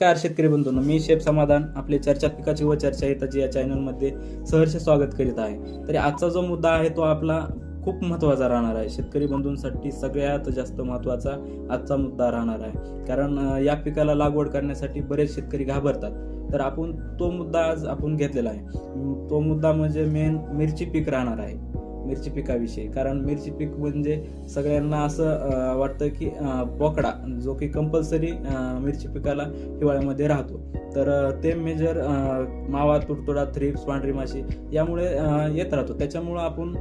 Car शेतकरी बंधूंनो मी chef समाधान आपले चर्चा पिकाची व चर्चा हिताची या चॅनलमध्ये सहर्ष स्वागत करीत आहे. तरी आजचा जो मुद्दा आहे तो आपला खूप महत्त्वाचा राहणार आहे. शेतकरी बंधूंसाठी सगळ्यात जास्त महत्त्वाचा आजचा मुद्दा राहणार आहे. कारण या पिकाला लागवड करण्यासाठी बरेच शेतकरी घाबरतात. तर आपण तो मुद्दा आज आपण घेतलेला आहे. तो मुद्दा म्हणजे मेन मिरची पीक राहणार आहे. मिरची पिकाविषयी. कारण मिरची पीक म्हणजे सगळ्यांना असं वाटतं की बोकडा जो की कंपल्सरी मिरची पिकाला हिवाळ्यामध्ये राहतो. तर ते मेजर मावा तुडतुडा थ्रिप्स पांढरी माशी यामुळे येत राहतो. त्याच्यामुळं आपण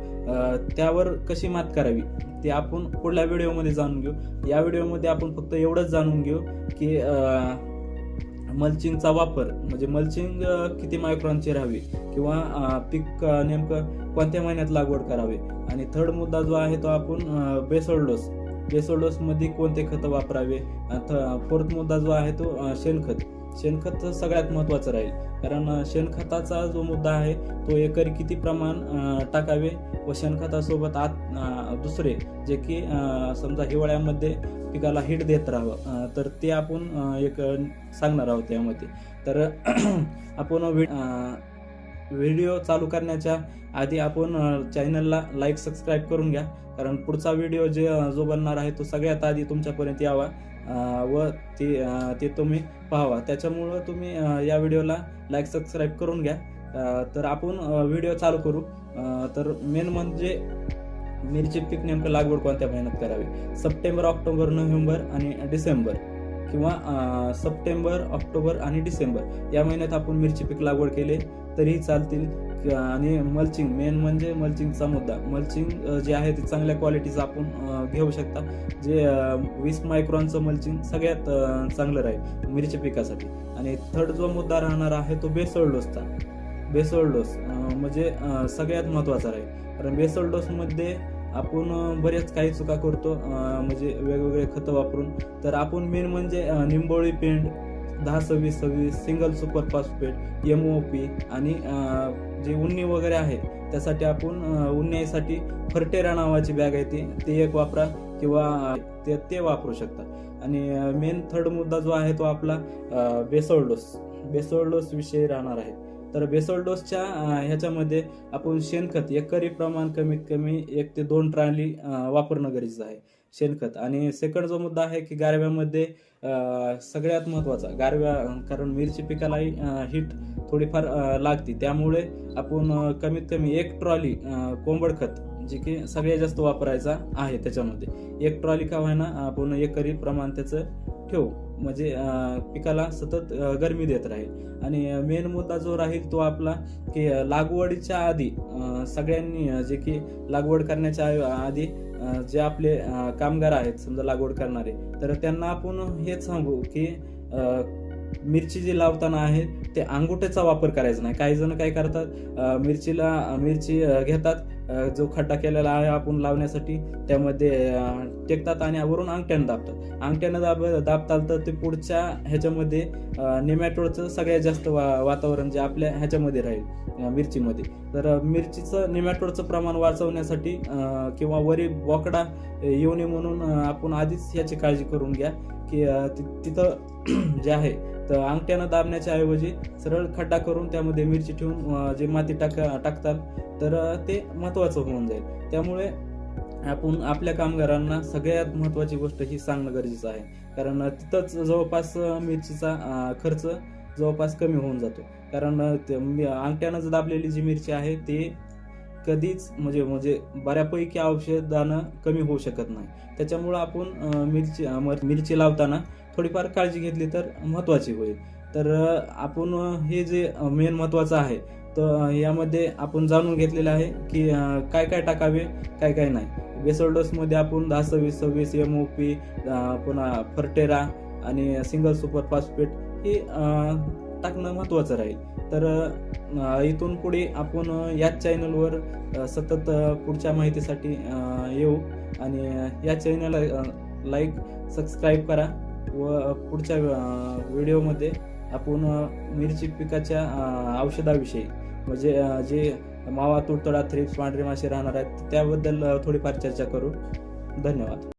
त्यावर कशी मात करावी ते आपण पुढल्या व्हिडिओमध्ये जाणून घेऊ. या व्हिडिओमध्ये आपण फक्त एवढंच जाणून घेऊ की मल्चिंगचा वापर म्हणजे मल्चिंग किती मायक्रॉनची राहावी? किंवा पीक नेमकं कोणत्या महिन्यात लागवड करावी? आणि थर्ड मुद्दा जो आहे तो आपण बेसोल्डोस बेसोल्डोसमध्ये कोणते खतं वापरावे? फोर्थ मुद्दा जो आहे तो शेणखत. शेणखत सगळ्यात महत्त्वाचं राहील. कारण शेणखताचा जो मुद्दा आहे तो एकरी किती प्रमाण टाकावे व शेणखतासोबत आत दुसरे जे की समजा हिवाळ्यामध्ये पिकाला हिट देत राहावं. तर ते आपण एक सांगणार आहोत त्यामध्ये तर आपण व्हिडिओ चालू करण्याच्या आधी आपण चॅनलला लाईक सबस्क्राईब करून घ्या. कारण पुढचा व्हिडिओ जे जो बनणार आहे तो सगळ्यात आधी तुमच्यापर्यंत यावा. व ते ते तुम्ही पाहावा. त्याच्यामुळं तुम्ही या व्हिडिओला लाईक सबस्क्राईब करून घ्या. तर आपण व्हिडिओ चालू करू. तर मेन म्हणजे मिरची पीक नेमकं लागवड कोणत्या महिन्यात करावी? सप्टेंबर ऑक्टोबर नोव्हेंबर आणि डिसेंबर. किंवा सप्टेंबर ऑक्टोबर आणि डिसेंबर या महिन्यात आपण मिरची पीक लागवड केले तरीही चालतील. आणि मल्चिंग मेन म्हणजे मल्चिंगचा मुद्दा. मल्चिंग जे आहे ते चांगल्या क्वालिटीचं आपण घेऊ शकता. जे वीस मायक्रॉनचं मल्चिंग सगळ्यात चांगलं राहील मिरची पिकासाठी. आणि थर्ड जो मुद्दा राहणार आहे तो बेसळ डोसचा. बेसळ डोस म्हणजे सगळ्यात महत्त्वाचा राहील. कारण बेसळ डोसमध्ये आपण बऱ्याच बरेच काही चुका करतो म्हणजे वेगवेगळे खतं वापरून. तर आपण मेन म्हणजे निंबोळी पेंड दहा सव्वीस सव्वीस single super phosphate M O P आणि जे उन्नी वगैरे आहे त्यासाठी आपण उन्नीसाठी फर्टेरा नावाची बॅग आहे ती. ते एक वापरा किंवा ते ते वापरू शकता. आणि मेन थर्ड मुद्दा जो आहे तो आपला बेसोल्डोस. बेसोल्डोस विषयी राहणार आहे. तर बेसोल्डोसच्या ह्याच्यामध्ये आपण शेणखत एकरी प्रमाण कमीत कमी एक ते दोन ट्राली वापरणं गरजेचं आहे शेणखत. आणि सेकंड जो मुद्दा आहे की गारव्यामध्ये सगळ्यात महत्त्वाचा गारव्या कारण मिरची पिकालाही हिट थोडीफार लागते. त्यामुळे आपण कमीत कमी एक ट्रॉली कोंबड खत जे की सगळ्यात जास्त वापरायचा आहे त्याच्यामध्ये एक ट्रॉली का होईना आपण एकरी प्रमाण त्याचं ठेवू. म्हणजे पिकाला सतत गरमी देत राहील. आणि मेन मुद्दा जो राहील तो आपला की लागवडीच्या आधी सगळ्यांनी जे की लागवड करण्याच्या आधी जे आपले कामगार आहेत समजा लागवड करणारे तर त्यांना आपण हेच सांगू की मिरची जी लावताना आहे ते अंगुठ्याचा वापर करायचा नाही. काही जण काय करतात मिरचीला मिरची घेतात जो खड्डा केलेला आहे आपण लावण्यासाठी त्यामध्ये टेकतात आणि वरून अंगठ्यानं दाबतात. अंगठ्यानं दाब दाबतात तर ते पुढच्या ह्याच्यामध्ये निमॅटोडचं सगळ्यात जास्त वा वातावरण जे आपल्या ह्याच्यामध्ये राहील मिरचीमध्ये. तर मिरचीचं निमॅटोडचं प्रमाण वाचवण्यासाठी किंवा वरी बोकडा येऊ नये म्हणून आपण आधीच ह्याची काळजी करून घ्या की ति- तिथं जे आहे तर अंगठ्यानं दाबण्याच्या ऐवजी सरळ खड्डा करून त्यामध्ये मिरची ठेवून जे माती टाक टाकतात तर ते महत्त्वाचं होऊन जाईल. त्यामुळे आपण आपल्या कामगारांना सगळ्यात महत्त्वाची गोष्ट ही सांगणं गरजेचं आहे. कारण तिथंच जवळपास मिरचीचा खर्च जवळपास कमी होऊन जातो. कारण अंगठ्यानं ते मी- अंगठ्यानं दाबलेली जी मिरची आहे ते कधीच म्हणजे म्हणजे बऱ्यापैकी औषधानं कमी होऊ शकत नाही. त्याच्यामुळं आपण मिरची मिरची लावताना थोडीफार काळजी घेतली तर महत्त्वाची होईल. तर आपण हे जे मेन महत्त्वाचं आहे तर यामध्ये आपण जाणून घेतलेलं आहे की काय काय टाकावे काय काय नाही. बेसल डोसमध्ये आपण दहा सव्वीस सव्वीस एम ओ पी पुन्हा फर्टेरा आणि सिंगल सुपर फॉस्फेट हे टाकणं महत्त्वाचं राहील. तर इथून पुढे आपण याच चॅनलवर सतत पुढच्या माहितीसाठी येऊ. आणि या चॅनलला लाईक सबस्क्राईब करा. व पुढच्या व्हिडिओमध्ये आपण मिरची पिकाच्या औषधाविषयी म्हणजे जे मावा तुडतुडा थ्रिप्स पांढरे मासे राहणार आहेत त्याबद्दल थोडीफार चर्चा करू. धन्यवाद.